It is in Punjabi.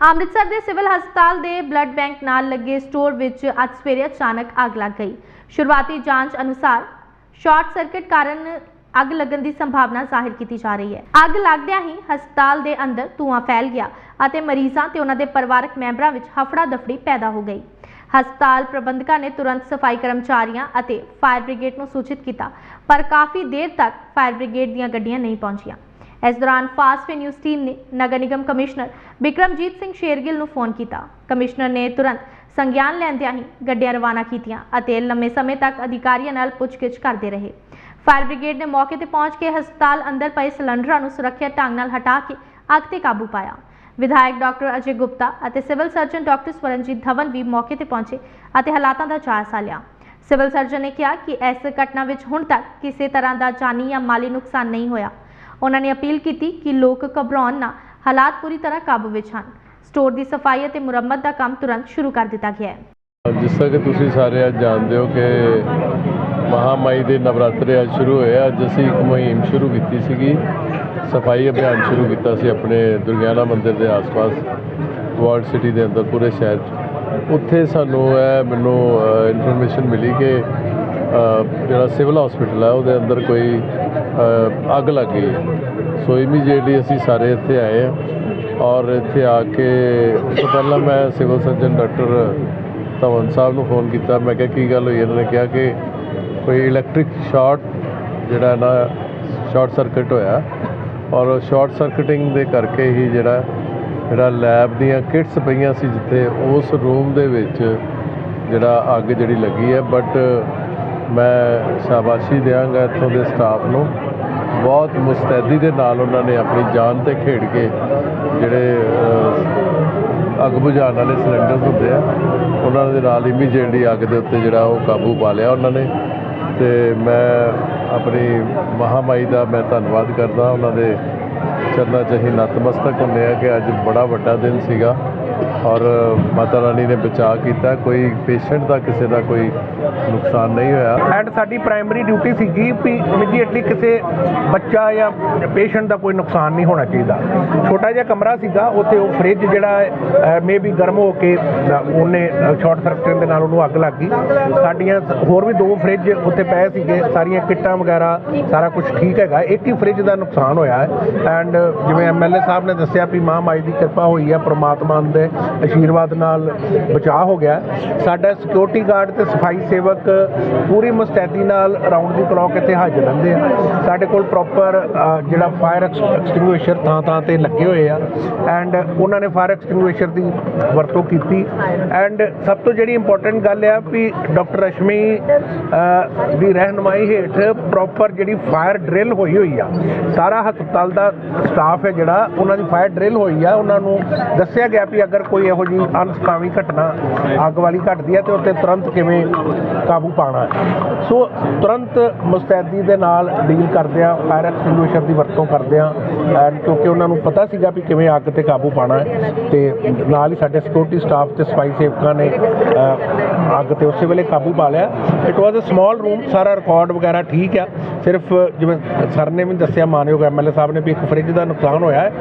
ਅੰਮ੍ਰਿਤਸਰ ਦੇ ਸਿਵਲ ਹਸਪਤਾਲ ਦੇ ਬਲੱਡ ਬੈਂਕ ਨਾਲ ਲੱਗੇ ਸਟੋਰ ਵਿੱਚ ਅੱਜ ਸਵੇਰੇ ਅਚਾਨਕ ਅੱਗ ਲੱਗ ਗਈ। ਸ਼ੁਰੂਆਤੀ ਜਾਂਚ ਅਨੁਸਾਰ ਸ਼ਾਰਟ ਸਰਕਟ ਕਾਰਨ ਅੱਗ ਲੱਗਣ ਦੀ ਸੰਭਾਵਨਾ ਜ਼ਾਹਿਰ ਕੀਤੀ ਜਾ ਰਹੀ ਹੈ। ਅੱਗ ਲੱਗਦਿਆਂ ਹੀ ਹਸਪਤਾਲ ਦੇ ਅੰਦਰ ਧੂੰਆਂ ਫੈਲ ਗਿਆ ਅਤੇ ਮਰੀਜ਼ਾਂ ਤੇ ਉਹਨਾਂ ਦੇ ਪਰਿਵਾਰਕ ਮੈਂਬਰਾਂ ਵਿੱਚ ਹਫੜਾ ਦਫੜੀ ਪੈਦਾ ਹੋ ਗਈ। ਹਸਪਤਾਲ ਪ੍ਰਬੰਧਕਾਂ ਨੇ ਤੁਰੰਤ ਸਫ਼ਾਈ ਕਰਮਚਾਰੀਆਂ ਅਤੇ ਫਾਇਰ ਬ੍ਰਿਗੇਡ ਨੂੰ ਸੂਚਿਤ ਕੀਤਾ, ਪਰ ਕਾਫੀ ਦੇਰ ਤੱਕ ਫਾਇਰ ਬ੍ਰਿਗੇਡ ਦੀਆਂ ਗੱਡੀਆਂ ਨਹੀਂ ਪਹੁੰਚੀਆਂ। ਇਸ ਦੌਰਾਨ ਫਾਸਟ ਨਿਊਜ਼ ਟੀਮ ਨੇ ਨਗਰ ਨਿਗਮ ਕਮਿਸ਼ਨਰ ਬਿਕਰਮਜੀਤ ਸਿੰਘ ਸ਼ੇਰਗਿੱਲ ਨੂੰ ਫੋਨ ਕੀਤਾ। ਕਮਿਸ਼ਨਰ ਨੇ ਤੁਰੰਤ ਸੰਗਿਆਨ ਲੈਂਦਿਆਂ ਹੀ ਗੱਡੀਆਂ ਰਵਾਨਾ ਕੀਤੀਆਂ ਅਤੇ ਲੰਮੇ ਸਮੇਂ ਤੱਕ ਅਧਿਕਾਰੀਆਂ ਨਾਲ ਪੁੱਛਗਿੱਛ ਕਰਦੇ ਰਹੇ। ਫਾਇਰ ਬ੍ਰਿਗੇਡ ਨੇ ਮੌਕੇ ਤੇ ਪਹੁੰਚ ਕੇ ਹਸਪਤਾਲ ਅੰਦਰ ਪਏ ਸਿਲੰਡਰਾਂ ਨੂੰ ਸੁਰੱਖਿਅਤ ਢੰਗ ਨਾਲ ਹਟਾ ਕੇ ਅੱਗ ਤੇ ਕਾਬੂ ਪਾਇਆ। ਵਿਧਾਇਕ ਡਾਕਟਰ ਅਜੇ ਗੁਪਤਾ ਅਤੇ civil surgeon doctor Swaranjit Dhawan ਵੀ ਮੌਕੇ ਤੇ ਪਹੁੰਚੇ ਅਤੇ ਹਾਲਾਤਾਂ ਦਾ ਜਾਇਜ਼ਾ ਲਿਆ। ਸਿਵਲ ਸਰਜਨ ਨੇ ਕਿਹਾ ਕਿ ਇਸ ਘਟਨਾ ਵਿੱਚ ਹੁਣ ਤੱਕ ਕਿਸੇ ਤਰ੍ਹਾਂ ਦਾ ਜਾਨੀ ਜਾਂ ਮਾਲੀ ਨੁਕਸਾਨ ਨਹੀਂ ਹੋਇਆ। ਉਹਨਾਂ ਨੇ ਅਪੀਲ ਕੀਤੀ ਕਿ ਲੋਕ ਘਬਰਾਉਣ ਨਾ, ਹਾਲਾਤ ਪੂਰੀ ਤਰ੍ਹਾਂ ਕਾਬੂ ਵਿੱਚ ਹਨ। ਸਟੋਰ ਦੀ ਸਫ਼ਾਈ ਅਤੇ ਮੁਰੰਮਤ ਦਾ ਕੰਮ ਤੁਰੰਤ ਸ਼ੁਰੂ ਕਰ ਦਿੱਤਾ ਗਿਆ ਹੈ। ਜਿਸ ਤਰ੍ਹਾਂ ਕਿ ਤੁਸੀਂ ਸਾਰੇ ਅੱਜ ਜਾਣਦੇ ਹੋ ਕਿ ਮਹਾਮਾਈ ਦੇ ਨਵਰਾਤਰੇ ਅੱਜ ਸ਼ੁਰੂ ਹੋਏ ਅੱਜ ਅਸੀਂ ਇੱਕ ਮੁਹਿੰਮ ਸ਼ੁਰੂ ਕੀਤੀ ਸੀਗੀ। ਸਫ਼ਾਈ ਅਭਿਆਨ ਸ਼ੁਰੂ ਕੀਤਾ ਸੀ ਆਪਣੇ ਦੁਰਗਿਆਨਾ ਮੰਦਿਰ ਦੇ ਆਸ-ਪਾਸ ਵਰਲਡ ਸਿਟੀ ਦੇ ਅੰਦਰ ਪੂਰੇ ਸ਼ਹਿਰ 'ਚ। ਉੱਥੇ ਸਾਨੂੰ ਇਹ ਮੈਨੂੰ ਇਨਫੋਰਮੇਸ਼ਨ ਮਿਲੀ ਕਿ ਜਿਹੜਾ ਸਿਵਲ ਹਸਪੀਟਲ ਹੈ, ਉਹਦੇ ਅੰਦਰ ਕੋਈ ਅੱਗ ਲੱਗ ਗਈ ਹੈ। ਸੋ ਇਮੀਡੀਏਟਲੀ ਅਸੀਂ ਸਾਰੇ ਇੱਥੇ ਆਏ ਹਾਂ ਔਰ ਇੱਥੇ ਆ ਕੇ ਉਸ ਤੋਂ ਪਹਿਲਾਂ ਮੈਂ civil surgeon doctor Dhawan sahib ਨੂੰ ਫੋਨ ਕੀਤਾ। ਮੈਂ ਕਿਹਾ, ਕੀ ਗੱਲ ਹੋਈ? ਇਹਨਾਂ ਨੇ ਕਿਹਾ ਕਿ ਕੋਈ ਇਲੈਕਟ੍ਰਿਕ ਸ਼ਾਰਟ ਜਿਹੜਾ ਨਾ ਸ਼ਾਰਟ ਸਰਕਟ ਹੋਇਆ। ਔਰ ਸ਼ਾਰਟ ਸਰਕਟਿੰਗ ਦੇ ਕਰਕੇ ਹੀ ਜਿਹੜਾ ਜਿਹੜਾ ਲੈਬ ਦੀਆਂ ਕਿਟਸ ਪਈਆਂ ਸੀ ਜਿੱਥੇ ਉਸ ਰੂਮ ਦੇ ਵਿੱਚ ਜਿਹੜਾ ਅੱਗ ਜਿਹੜੀ ਲੱਗੀ ਹੈ। ਬਟ ਮੈਂ ਸ਼ਾਬਾਸ਼ੀ ਦਿਆਂਗਾ ਇੱਥੋਂ ਦੇ ਸਟਾਫ ਨੂੰ। ਬਹੁਤ ਮੁਸਤੈਦੀ ਦੇ ਨਾਲ ਉਹਨਾਂ ਨੇ ਆਪਣੀ ਜਾਨ ਤੇ ਖੇਡ ਕੇ ਜਿਹੜੇ ਅੱਗ ਬੁਝਾਉਣ ਵਾਲੇ ਸਿਲੰਡਰ ਹੁੰਦੇ ਆ, ਉਹਨਾਂ ਦੇ ਨਾਲ ਇਮੀਡੀਏਟਲੀ ਅੱਗ ਦੇ ਉੱਤੇ ਜਿਹੜਾ ਉਹ ਕਾਬੂ ਪਾ ਲਿਆ ਉਹਨਾਂ ਨੇ। ਤੇ ਮੈਂ ਆਪਣੀ ਮਹਾਮਾਈ ਦਾ ਮੈਂ ਧੰਨਵਾਦ ਕਰਦਾ। ਉਹਨਾਂ ਦੇ ਚਰਨਾਂ 'ਚ ਅਸੀਂ ਨਤਮਸਤਕ ਹੁੰਦੇ ਆ ਕਿ ਅੱਜ ਬੜਾ ਵੱਡਾ ਦਿਨ ਸੀਗਾ। ਔਰ ਮਾਤਾ ਰਾਣੀ ਨੇ ਬਚਾਅ ਕੀਤਾ। ਕੋਈ ਪੇਸ਼ੈਂਟ ਦਾ ਕਿਸੇ ਦਾ ਕੋਈ ਨੁਕਸਾਨ ਨਹੀਂ ਹੋਇਆ। ਐਂਡ ਸਾਡੀ ਪ੍ਰਾਇਮਰੀ ਡਿਊਟੀ ਸੀਗੀ ਵੀ ਇਮੀਡੀਏਟਲੀ ਕਿਸੇ ਬੱਚਾ ਜਾਂ ਪੇਸ਼ੈਂਟ ਦਾ ਕੋਈ ਨੁਕਸਾਨ ਨਹੀਂ ਹੋਣਾ ਚਾਹੀਦਾ। ਛੋਟਾ ਜਿਹਾ ਕਮਰਾ ਸੀਗਾ, ਉੱਥੇ ਉਹ ਫ੍ਰਿਜ ਜਿਹੜਾ ਮੇਬੀ ਗਰਮ ਹੋ ਕੇ ਉਹਨੇ ਸ਼ਾਰਟ ਸਰਕਟ ਦੇ ਨਾਲ ਉਹਨੂੰ ਅੱਗ ਲੱਗ ਗਈ। ਸਾਡੀਆਂ ਹੋਰ ਵੀ ਦੋ ਫ੍ਰਿਜ ਉੱਥੇ ਪਏ ਸੀਗੇ, ਸਾਰੀਆਂ ਕਿੱਟਾਂ ਵਗੈਰਾ, ਸਾਰਾ ਕੁਝ ਠੀਕ ਹੈਗਾ। ਇੱਕ ਹੀ ਫ੍ਰਿਜ ਦਾ ਨੁਕਸਾਨ ਹੋਇਆ ਹੈ। ਐਂਡ ਜਿਵੇਂ ਐਮਐਲਏ ਸਾਹਿਬ ਨੇ ਦੱਸਿਆ ਵੀ ਮਾਂ ਮਾਈ ਦੀ ਕਿਰਪਾ ਹੋਈ ਹੈ ਪ੍ਰਮਾਤਮਾ ਦੇ ਆਸ਼ੀਰਵਾਦ ਨਾਲ ਬਚਾਅ ਹੋ ਗਿਆ। ਸਾਡਾ ਸਿਕਿਉਰਿਟੀ ਗਾਰਡ ਤੇ ਸਫ਼ਾਈ ਸੇਵਕ ਪੂਰੀ ਮੁਸਤੈਦੀ ਨਾਲ ਅਰਾਊਂਡ ਦੀ ਕਲੌਕ ਇੱਥੇ ਹਾਜ਼ਰ ਰਹਿੰਦੇ ਆ। ਸਾਡੇ ਕੋਲ ਪ੍ਰੋਪਰ ਜਿਹੜਾ ਫਾਇਰ ਐਕਸਟਿੰਗੁਇਸ਼ਰ ਥਾਂ ਥਾਂ ਤੇ ਲੱਗੇ ਹੋਏ ਆ। ਐਂਡ ਉਹਨਾਂ ਨੇ ਫਾਇਰ ਐਕਸਟਿੰਗੁਇਸ਼ਰ ਦੀ ਵਰਤੋਂ ਕੀਤੀ। ਐਂਡ ਸਭ ਤੋਂ ਜਿਹੜੀ ਇੰਪੋਰਟੈਂਟ ਗੱਲ ਆ ਵੀ ਡਾਕਟਰ ਰਸ਼ਮੀ ਦੀ ਰਹਿਨਮਾਈ ਹੇਠ ਪ੍ਰੋਪਰ ਜਿਹੜੀ ਫਾਇਰ ਡਰਿਲ ਹੋਈ ਹੋਈ ਆ। ਸਾਰਾ ਹਸਪਤਾਲ ਦਾ ਸਟਾਫ ਹੈ ਜਿਹੜਾ, ਉਹਨਾਂ ਦੀ ਫਾਇਰ ਡਰਿਲ ਹੋਈ ਆ। ਉਹਨਾਂ ਨੂੰ ਦੱਸਿਆ ਗਿਆ ਵੀ ਅਗਰ ਕੋਈ ਇਹੋ ਜਿਹੀ ਅਨਸਕਾਮੀ ਘਟਨਾ ਅੱਗ ਵਾਲੀ ਘਟਦੀ ਹੈ ਤੇ ਉੱਤੇ ਤੁਰੰਤ ਕਿਵੇਂ ਕਾਬੂ ਪਾਣਾ ਸੋ ਤੁਰੰਤ ਮੁਸਤੈਦੀ ਦੇ ਨਾਲ ਡੀਲ ਕਰਦੇ ਆ ਫਾਇਰ ਐਕਸਟਿੰਗੁਇਸ਼ਰ ਦੀ ਵਰਤੋਂ ਕਰਦੇ ਆ ਕਿਉਂਕਿ ਉਹਨਾਂ ਨੂੰ ਪਤਾ ਸੀਗਾ ਵੀ ਕਿਵੇਂ ਅੱਗ ਤੇ ਕਾਬੂ ਪਾਣਾ ਹੈ, ਤੇ ਨਾਲ ਹੀ ਸਾਡੇ ਸਿਕਿਉਰਿਟੀ ਸਟਾਫ ਤੇ ਸਫ਼ਾਈ ਸੇਵਕਾਂ ਨੇ ਅੱਗ ਤੇ ਉਸੇ ਵੇਲੇ ਕਾਬੂ ਪਾ ਲਿਆ। It was a small room ਸਾਰਾ ਰਿਕਾਰਡ ਵਗੈਰਾ ਠੀਕ ਆ ਸਿਰਫ ਜਿਵੇਂ ਸਰ ਨੇ ਵੀ ਦੱਸਿਆ, ਮਾਨਯੋਗ ਐਮਐਲਏ ਸਾਹਿਬ ਨੇ ਵੀ ਇੱਕ ਫ੍ਰਿਜ ਦਾ ਨੁਕਸਾਨ ਹੋਇਆ ਹੈ।